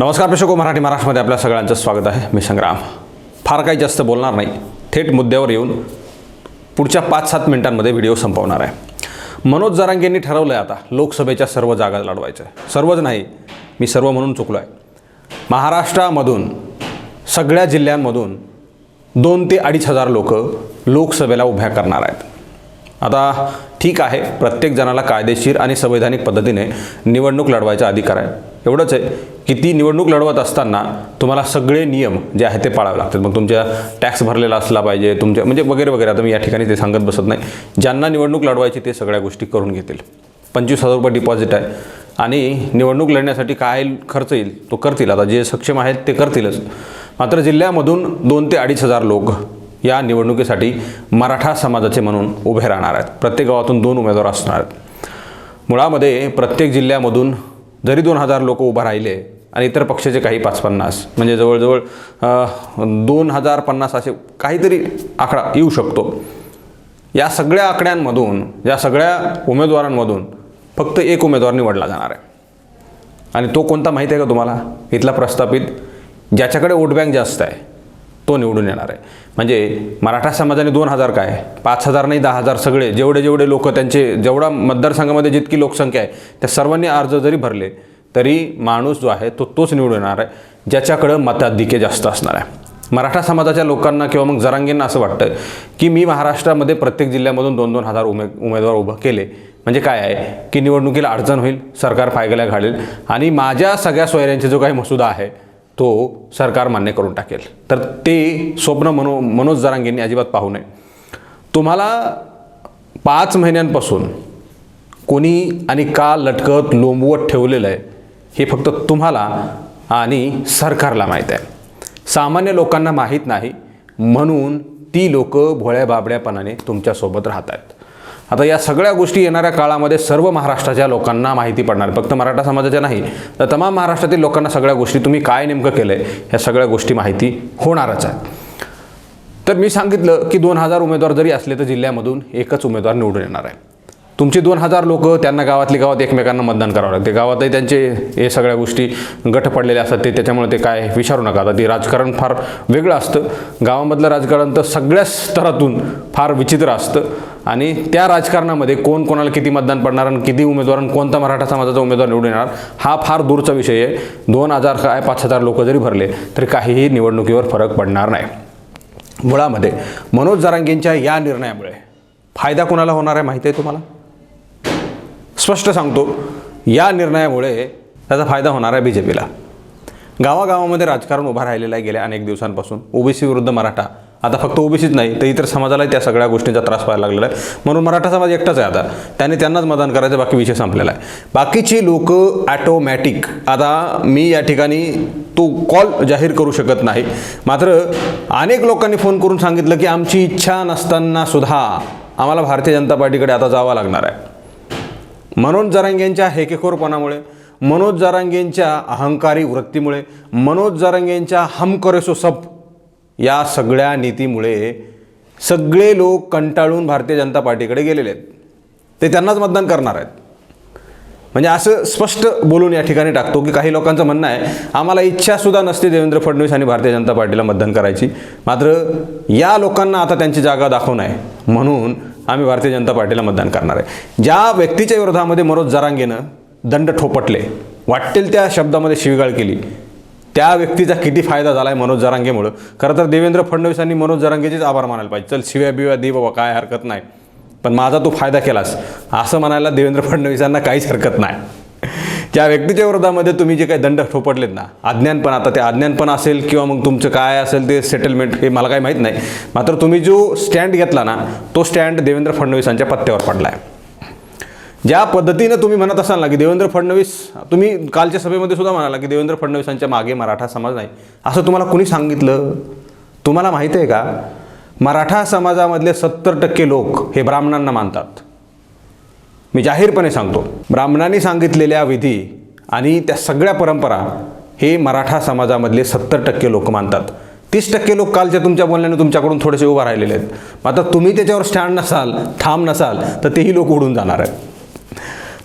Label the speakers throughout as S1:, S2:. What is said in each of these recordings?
S1: नमस्कार प्रेक्षको मराठी महाराष्ट्रामध्ये आपल्या सगळ्यांचं स्वागत आहे. मी संग्राम. फार काही जास्त बोलणार नाही. थेट मुद्द्यावर येऊन पुढच्या पाच सात मिनिटांमध्ये व्हिडिओ संपवणार आहे. मनोज जरांगेंनी ठरवलं आहे आता लोकसभेच्या सर्व जागा लढवायचं आहे सर्वच नाही मी सर्व म्हणून चुकलो आहे महाराष्ट्रामधून सगळ्या जिल्ह्यांमधून दोन ते अडीच हजार लोक लोकसभेला उभ्या करणार आहेत. आता ठीक आहे प्रत्येक जणाला कायदेशीर आणि संवैधानिक पद्धतीने निवडणूक लढवायचा अधिकार आहे. एवढंच आहे. की ती निवडणूक लढवत असताना तुम्हाला सगळे नियम जे आहेत ते पाळावे लागतात. मग तुमच्या टॅक्स भरलेला असला पाहिजे तुमच्या म्हणजे वगैरे वगैरे. आता मी या ठिकाणी ते सांगत बसत नाही. ज्यांना निवडणूक लढवायची ते सगळ्या गोष्टी करून घेतील. पंचवीस हजार रुपये डिपॉझिट आहे. आणि निवडणूक लढण्यासाठी काय खर्च येईल? तो करतील. आता जे सक्षम आहेत ते करतीलच. मात्र जिल्ह्यामधून दोन ते अडीच हजार लोक या निवडणुकीसाठी मराठा समाजाचे म्हणून उभे राहणार आहेत. प्रत्येक गावातून दोन उमेदवार असणार आहेत. मुळामध्ये प्रत्येक जिल्ह्यामधून जरी दोन हजार लोक उभा राहिले आणि इतर पक्षाचे काही पाच पन्नास म्हणजे जवळजवळ दोन हजार पन्नास असे काहीतरी आकडा येऊ शकतो. या सगळ्या आकड्यांमधून या सगळ्या उमेदवारांमधून फक्त एक उमेदवार निवडला जाणार आहे. आणि तो कोणता माहिती आहे का तुम्हाला? इथला प्रस्थापित ज्याच्याकडे वोट बँक जास्त आहे तो निवडून येणार आहे. म्हणजे मराठा समाजाने दोन हजार काय? पाच हजार नाही दहा हजार सगळे. जेवढे जेवढे लोक त्यांचे जेवढा मतदारसंघामध्ये जितकी लोकसंख्या आहे त्या सर्वांनी अर्ज जरी भरले तरी माणूस जो आहे तो तोच निवडून येणार आहे ज्याच्याकडं मताधिक्य जास्त असणार आहे. मराठा समाजाच्या लोकांना किंवा मग जरांगींना असं वाटतं की मी महाराष्ट्रामध्ये प्रत्येक जिल्ह्यामधून दोन दोन हजार उमे उमेदवार उभं केले. म्हणजे काय आहे? की निवडणुकीला अडचण होईल सरकार पायगल्या घालेल आणि माझ्या सगळ्या सोयऱ्यांचा जो काही मसुदा आहे तो सरकार मान्य करून टाकेल. तर ते स्वप्न मनो मनोज जरांगेंनी अजिबात पाहू नये. तुम्हाला पाच महिन्यांपासून कोणी आणि का लटकत लोंबवत ठेवलेलं आहे हे फक्त तुम्हाला आणि सरकारला माहीत आहे. सामान्य लोकांना माहीत नाही म्हणून ती लोक भोळ्या बाबड्यापणाने तुमच्यासोबत राहत आहेत आता या सगळ्या गोष्टी येणाऱ्या काळामध्ये सर्व महाराष्ट्राच्या लोकांना माहिती पडणार फक्त मराठा समाजाच्या नाही तर तमाम महाराष्ट्रातील लोकांना सगळ्या गोष्टी तुम्ही काय नेमकं केलं आहे ह्या सगळ्या गोष्टी माहिती होणारच आहेत. तर मी सांगितलं की दोन हजार उमेदवार जरी असले तर जिल्ह्यामधून एकच उमेदवार निवडून येणार आहे. तुमचे दोन हजार लोक त्यांना गावातली गावात एकमेकांना मतदान करावं लागते. गावातही त्यांचे हे सगळ्या गोष्टी गट पडलेले असतात ते त्याच्यामुळे ते काय विचारू नका. आता ते राजकारण फार वेगळं असतं. गावामधलं राजकारण तर सगळ्या स्तरातून फार विचित्र असतं. आणि त्या राजकारणामध्ये कोण कोणाला किती मतदान पडणार आणि किती उमेदवार आणि कोणता मराठा समाजाचा उमेदवार निवडून येणार हा फार दूरचा विषय आहे. दोन हजार काय पाच हजार लोक जरी भरले तरी काहीही निवडणुकीवर फरक पडणार नाही. मुळामध्ये मनोज जरांगेंच्या या निर्णयामुळे फायदा कोणाला होणार आहे माहिती आहे तुम्हाला? स्पष्ट सांगतो या निर्णयामुळे त्याचा फायदा होणार आहे बी जे पीला गावागावामध्ये राजकारण उभं राहिलेलं आहे गेल्या अनेक दिवसांपासून. ओबीसी विरुद्ध मराठा. आता फक्त ओबीसीच नाही तर इतर समाजालाही त्या सगळ्या गोष्टींचा त्रास व्हायला लागलेला आहे. म्हणून मराठा समाज एकटाच आहे आता. त्याने त्यांनाच मतदान करायचं बाकी विषय संपलेला आहे. बाकीची लोक ॲटोमॅटिक आता मी या ठिकाणी तो कॉल जाहीर करू शकत नाही. मात्र अनेक लोकांनी फोन करून सांगितलं की आमची इच्छा नसताना सुद्धा आम्हाला भारतीय जनता पार्टीकडे आता जावं लागणार आहे. मनोज जरांगेंच्या हेकेखोरपणामुळे मनोज जरांगेंच्या अहंकारी वृत्तीमुळे मनोज जरांगेंच्या हम करेसो सब या सगळ्या नीतीमुळे सगळे लोक कंटाळून भारतीय जनता पार्टीकडे गेलेले आहेत. ते त्यांनाच मतदान करणार आहेत. म्हणजे असं स्पष्ट बोलून या ठिकाणी टाकतो की काही लोकांचं म्हणणं आहे आम्हाला इच्छासुद्धा नसते देवेंद्र फडणवीस आणि भारतीय जनता पार्टीला मतदान करायची. मात्र या लोकांना आता त्यांची जागा दाखवणं आहे. म्हणून आम्ही भारतीय जनता पार्टीला मतदान करणार आहे. ज्या व्यक्तीच्या विरोधामध्ये मनोज जरांगेनं दंड ठोपटले वाटेल त्या शब्दामध्ये शिवीगाळ केली त्या व्यक्तीचा किती फायदा झाला आहे मनोज जरांगेमुळं? खरं तर देवेंद्र फडणवीसांनी मनोज जरांगेचेच आभार मानायला पाहिजे. चल शिव्या बिव्या दे बाबा काय हरकत नाही. पण माझा तू फायदा केलास. असं म्हणायला देवेंद्र फडणवीसांना काहीच हरकत नाही. ज्या व्यक्तीच्या विरोधामध्ये तुम्ही जे काही दंड ठोपटलेत ना अज्ञानपण आता ते अज्ञानपण असेल किंवा मग तुमचं काय असेल ते सेटलमेंट हे मला काही माहीत नाही. मात्र तुम्ही जो स्टँड घेतला ना तो स्टँड देवेंद्र फडणवीसांच्या पत्त्यावर पडला आहे ज्या पद्धतीनं तुम्ही म्हणत असाल ना की देवेंद्र फडणवीस तुम्ही कालच्या सभेमध्ये सुद्धा म्हणाला की देवेंद्र फडणवीसांच्या मागे मराठा समाज नाही. असं तुम्हाला कुणी सांगितलं? तुम्हाला माहीत आहे का? मराठा समाजामधले सत्तर टक्के लोक हे ब्राह्मणांना मानतात. मी जाहीरपणे सांगतो. ब्राह्मणांनी सांगितलेल्या विधी आणि त्या सगळ्या परंपरा हे मराठा समाजामधले सत्तर टक्के लोक मानतात. तीस टक्के लोक कालच्या तुमच्या बोलण्याने तुमच्याकडून थोडेसे उभा राहिलेले आहेत. आता तुम्ही त्याच्यावर स्टँड नसाल ठाम नसाल तर तेही लोक उडून जाणार आहेत.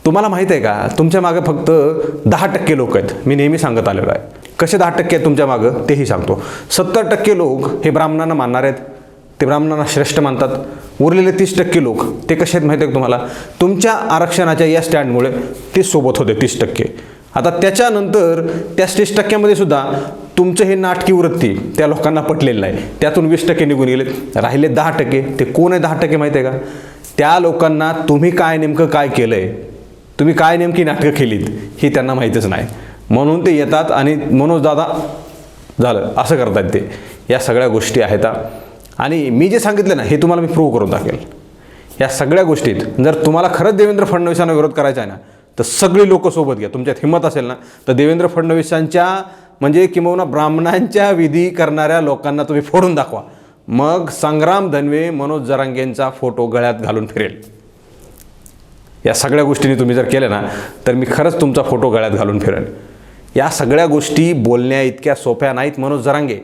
S1: तुम्हाला माहीत आहे का? तुमच्या मागे फक्त दहा टक्के लोक आहेत. मी नेहमी सांगत आलेलो आहे. कसे दहा टक्के आहेत तुमच्या मागं? तेही सांगतो. सत्तर टक्के लोक हे ब्राह्मणांना मानणार आहेत. ते ब्राह्मणांना श्रेष्ठ मानतात. उरलेले तीस टक्के लोक ते कसे आहेत माहिती आहे तुम्हाला? तुमच्या आरक्षणाच्या या स्टँडमुळे ते सोबत होते तीस टक्के. आता त्याच्यानंतर त्या तीस टक्क्यामध्ये सुद्धा तुमचं हे नाटकी वृत्ती त्या लोकांना पटलेलं नाही. त्यातून वीस टक्के निघून गेले राहिले दहा टक्के. ते कोण आहे दहा टक्के माहिती आहे का? त्या लोकांना तुम्ही काय नेमकं काय केलं आहे तुम्ही काय नेमकी नाटकं केलीत? हे त्यांना माहीतच नाही. म्हणून ते येतात आणि मनोज दादा झालं. असं करतात ते. या सगळ्या गोष्टी आहेत आणि मी जे सांगितलं ना हे तुम्हाला मी प्रूव्ह करून दाखेल या सगळ्या गोष्टीत जर तुम्हाला खरंच देवेंद्र फडणवीसांना विरोध करायचा आहे ना तर सगळी लोक सोबत घ्या. तुमच्यात हिंमत असेल ना तर देवेंद्र फडणवीसांच्या म्हणजे किंबहुना ब्राह्मणांच्या विधी करणाऱ्या लोकांना तुम्ही फोडून दाखवा. मग संग्राम धनवे मनोज जरांगेंचा फोटो गळ्यात घालून फिरेल. या सगळ्या गोष्टींनी तुम्ही जर केल्या ना तर मी खरंच तुमचा फोटो गळ्यात घालून फिरेन. या सगळ्या गोष्टी बोलण्या इतक्या सोप्या नाहीत मनोज जरांगे.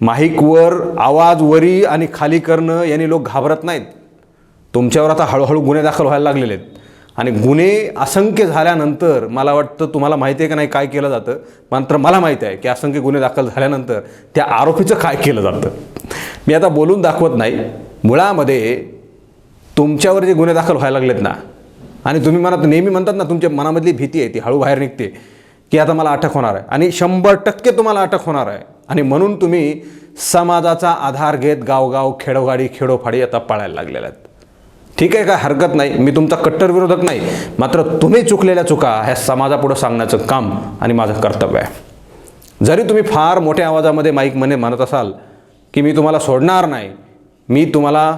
S1: माईकवर आवाज वरी आणि खाली करणं यांनी लोक घाबरत नाहीत. तुमच्यावर आता हळूहळू गुन्हे दाखल व्हायला लागलेले आहेत. आणि गुन्हे असंख्य झाल्यानंतर मला वाटतं तुम्हाला माहिती आहे का नाही काय केलं जातं? मात्र मला माहिती आहे की असंख्य गुन्हे दाखल झाल्यानंतर त्या आरोपीचं काय केलं जातं? मी आता बोलून दाखवत नाही. मुळामध्ये तुमच्यावर जे गुन्हे दाखल व्हायला लागलेत ना आणि तुम्ही मनात नेहमी म्हणतात ना तुमच्या मनामधली भीती आहे ती हळू बाहेर निघते की आता मला अटक होणार आहे. आणि शंभर टक्के तुम्हाला अटक होणार आहे. आणि म्हणून तुम्ही समाजाचा आधार घेत गावगाव खेडोगाडी खेडोफाडी आता पाळायला लागलेल्या आहेत. ठीक आहे काय हरकत नाही. मी तुमचा कट्टर विरोधक नाही. मात्र तुम्ही चुकलेल्या चुका ह्या समाजापुढं सांगण्याचं काम आणि माझं कर्तव्य आहे. जरी तुम्ही फार मोठ्या आवाजामध्ये माईक म्हणे म्हणत असाल की मी तुम्हाला सोडणार नाही मी तुम्हाला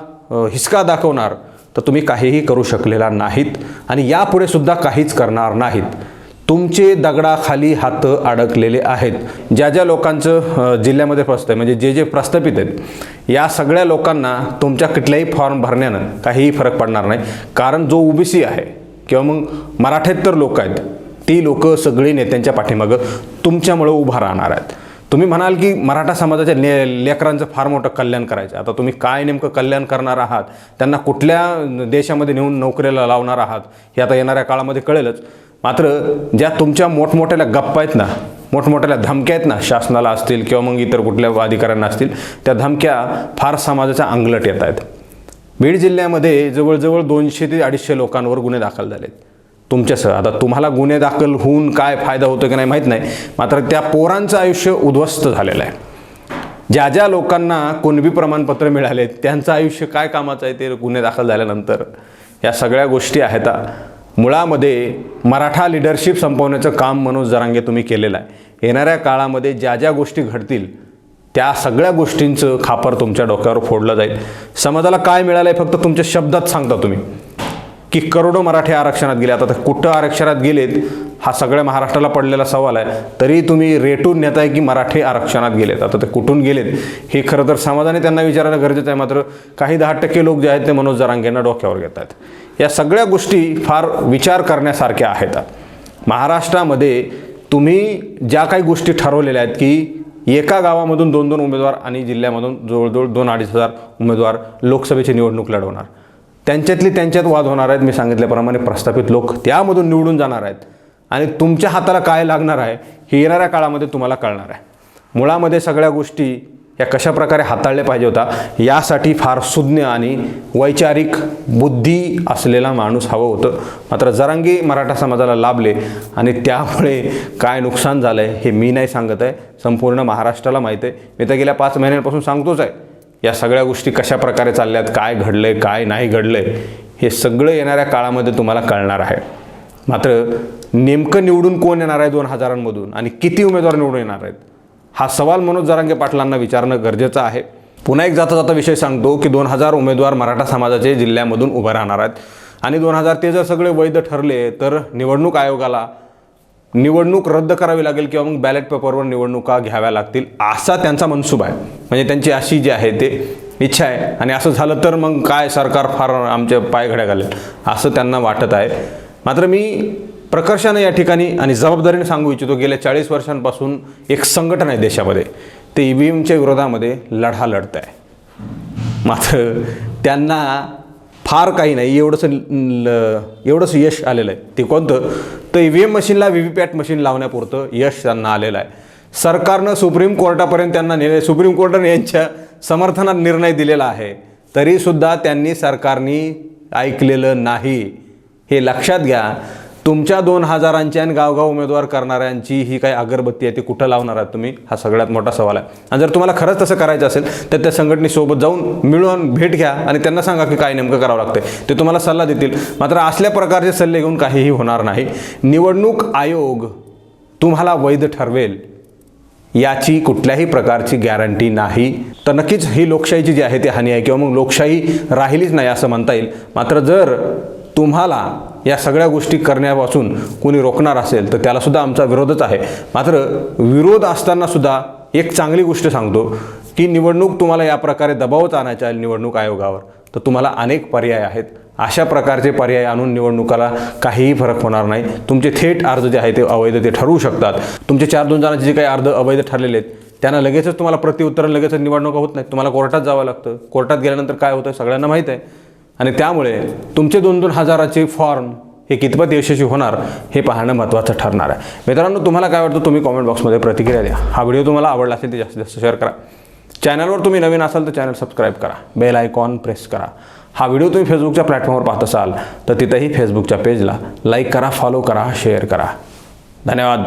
S1: हिसका दाखवणार तर तुम्ही काहीही करू शकलेला नाहीत आणि यापुढे सुद्धा काहीच करणार नाहीत. तुमचे दगडाखाली हात अडकलेले आहेत. ज्या ज्या लोकांचं जिल्ह्यामध्ये फसतं आहे म्हणजे जे जे प्रस्थापित आहेत या सगळ्या लोकांना तुमच्या कुठल्याही फॉर्म भरण्यानं काहीही फरक पडणार नाही. कारण जो ओबीसी आहे किंवा मग मराठेतर लोक आहेत ती लोक सगळी नेत्यांच्या पाठीमागं तुमच्यामुळं उभा राहणार आहेत. तुम्ही म्हणाल की मराठा समाजाच्या ले लेकरांचं फार मोठं कल्याण करायचं आता तुम्ही काय नेमकं कल्याण करणार आहात? त्यांना कुठल्या देशामध्ये नेऊन नोकरीला लावणार आहात? हे आता येणाऱ्या काळामध्ये कळेलच. मात्र ज्या तुमच्या मोठमोठ्याल्या गप्पा आहेत ना मोठमोठ्याल्या धमक्या आहेत ना शासनाला असतील किंवा मग इतर कुठल्या अधिकाऱ्यांना असतील त्या धमक्या फार समाजाच्या अंगलट येत आहेत. बीड जिल्ह्यामध्ये जवळजवळ दोनशे ते अडीचशे लोकांवर गुन्हे दाखल झालेत. तुमच्यासह आता तुम्हाला गुन्हे दाखल होऊन काय फायदा होतो की नाही माहीत नाही मात्र त्या पोरांचं आयुष्य उद्ध्वस्त झालेलं आहे. ज्या ज्या लोकांना कुणबी प्रमाणपत्र मिळाले त्यांचं आयुष्य काय कामाचं आहे ते गुन्हे दाखल झाल्यानंतर या सगळ्या गोष्टी आहेत मुळामध्ये मराठा लिडरशिप संपवण्याचं काम मनोज जरांगे तुम्ही केलेलं आहे. येणाऱ्या काळामध्ये ज्या ज्या गोष्टी घडतील त्या सगळ्या गोष्टींचं खापर तुमच्या डोक्यावर फोडलं जाईल. समाजाला काय मिळालं आहे फक्त तुमच्या शब्दात सांगता तुम्ही. की करोडो मराठी आरक्षणात गेले आता कुठं आरक्षणात गेलेत हा सगळ्या महाराष्ट्राला पडलेला सवाल आहे. तरी तुम्ही रेटून नेताय की मराठी आरक्षणात गेलेत? आता ते कुठून गेलेत? हे खरं तर समाजाने त्यांना विचारायला गरजेचं आहे. मात्र काही दहा टक्के लोक जे आहेत ते मनोज जरांगेंना डोक्यावर घेत आहेत या सगळ्या गोष्टी फार विचार करण्यासारख्या आहेत. महाराष्ट्रामध्ये तुम्ही ज्या काही गोष्टी ठरवलेल्या आहेत की एका गावामधून दोन दोन उमेदवार आणि जिल्ह्यामधून जवळजवळ दोन अडीच हजार उमेदवार लोकसभेची निवडणूक लढवणार. त्यांच्यातली त्यांच्यात वाद होणार आहेत. मी सांगितल्याप्रमाणे प्रस्थापित लोक त्यामधून निवडून जाणार आहेत. आणि तुमच्या हाताला काय लागणार आहे हे येणाऱ्या काळामध्ये तुम्हाला कळणार आहे. मुळामध्ये सगळ्या गोष्टी या कशा प्रकारे हाताळल्या पाहिजे होता यासाठी फार सुज्ञ आणि वैचारिक बुद्धी असलेला माणूस हवं होतं. मात्र जरांगी मराठा समाजाला लाभले आणि त्यामुळे काय नुकसान झालं आहे हे मी नाही सांगत आहे. संपूर्ण महाराष्ट्राला माहीत आहे. मी तर गेल्या पाच महिन्यांपासून सांगतोच आहे या सगळ्या गोष्टी कशा प्रकारे चालल्यात काय घडलंय काय नाही घडलंय हे सगळं येणाऱ्या काळामध्ये तुम्हाला कळणार आहे. मात्र नेमकं निवडून कोण येणार आहे दोन हजारांमधून आणि किती उमेदवार निवडून येणार आहेत? हा सवाल मनोज जरांगे पाटलांना विचारणं गरजेचं आहे. पुन्हा एक जाता जाता विषय सांगतो की दोन हजार उमेदवार मराठा समाजाचे जिल्ह्यामधून उभं राहणार आहेत. आणि दोन हजार ते जर सगळे वैध ठरले तर निवडणूक आयोगाला निवडणूक रद्द करावी लागेल किंवा मग बॅलेट पेपरवर निवडणुका घ्याव्या लागतील असा त्यांचा मनसूब आहे. म्हणजे त्यांची अशी जी आहे ते इच्छा आहे. आणि असं झालं तर मग काय सरकार फार आमच्या पायघड्या घालेल असं त्यांना वाटत आहे. मात्र मी प्रकर्षानं या ठिकाणी आणि जबाबदारीने सांगू इच्छितो गेल्या चाळीस वर्षांपासून एक संघटन आहे देशामध्ये. ते ई व्ही एमच्या विरोधामध्ये लढा लढत आहे मात्र त्यांना फार काही नाही एवढंसं ल- एवढंसं यश आलेलं आहे. ते कोणतं? तर ई व्ही एम मशीनला व्ही व्ही पॅट मशीन लावण्यापुरतं यश त्यांना आलेलं आहे. सरकारनं सुप्रीम कोर्टापर्यंत त्यांना नेले सुप्रीम कोर्टाने यांच्या समर्थनात निर्णय दिलेला आहे. तरीसुद्धा त्यांनी सरकारनी ऐकलेलं नाही. हे लक्षात घ्या तुमच्या दोन हजारांची आणि गावगाव उमेदवार करणाऱ्यांची ही काही अगरबत्ती आहे ती कुठं लावणार आहात तुम्ही? हा सगळ्यात मोठा सवाल आहे. आणि जर तुम्हाला खरंच तसं करायचं असेल तर त्या संघटनेसोबत जाऊन मिळून भेट घ्या आणि त्यांना सांगा की काय नेमकं करावं लागतं ते तुम्हाला सल्ला देतील. मात्र असल्या प्रकारचे सल्ले घेऊन काहीही होणार नाही. निवडणूक आयोग तुम्हाला वैध ठरवेल. याची कुठल्याही प्रकारची गॅरंटी नाही. तर नक्कीच ही लोकशाहीची जी आहे ती हानी आहे. किंवा मग लोकशाही राहिलीच नाही असं म्हणता येईल. मात्र जर तुम्हाला या सगळ्या गोष्टी करण्यापासून कोणी रोखणार असेल तर त्यालासुद्धा आमचा विरोधच आहे. मात्र विरोध असतानासुद्धा एक चांगली गोष्ट सांगतो की निवडणूक तुम्हाला या प्रकारे दबावच आणायचा आहे निवडणूक आयोगावर तर तुम्हाला अनेक पर्याय आहेत. अशा प्रकारचे पर्याय आणून निवडणुकाला काहीही फरक होणार नाही. तुमचे थेट अर्ज जे आहे ते अवैध ते ठरवू शकतात. तुमचे चार दोन जणांचे जे काही अर्ज अवैध ठरलेले आहेत त्यांना लगेचच तुम्हाला प्रतिउत्तर लगेचच निवडणुका होत नाहीत. तुम्हाला कोर्टात जावं लागतं. कोर्टात गेल्यानंतर काय होतं सगळ्यांना माहीत आहे. आणि त्यामुळे तुमचे दोन दोन हजाराचे फॉर्म हे कितपत यशस्वी होणार हे पाहणं महत्त्वाचं ठरणार आहे. मित्रांनो तुम्हाला काय वाटतं तुम्ही कॉमेंट बॉक्समध्ये प्रतिक्रिया द्या. हा व्हिडिओ तुम्हाला आवडला असेल तर जास्तीत जास्त शेअर करा. चॅनलवर तुम्ही नवीन असाल तर चॅनल सबस्क्राईब करा. बेल आयकॉन प्रेस करा. हा व्हिडिओ तुम्ही फेसबुकच्या प्लॅटफॉर्मवर पाहत असाल तर तिथंही फेसबुकच्या पेजला लाईक करा फॉलो करा शेअर करा. धन्यवाद.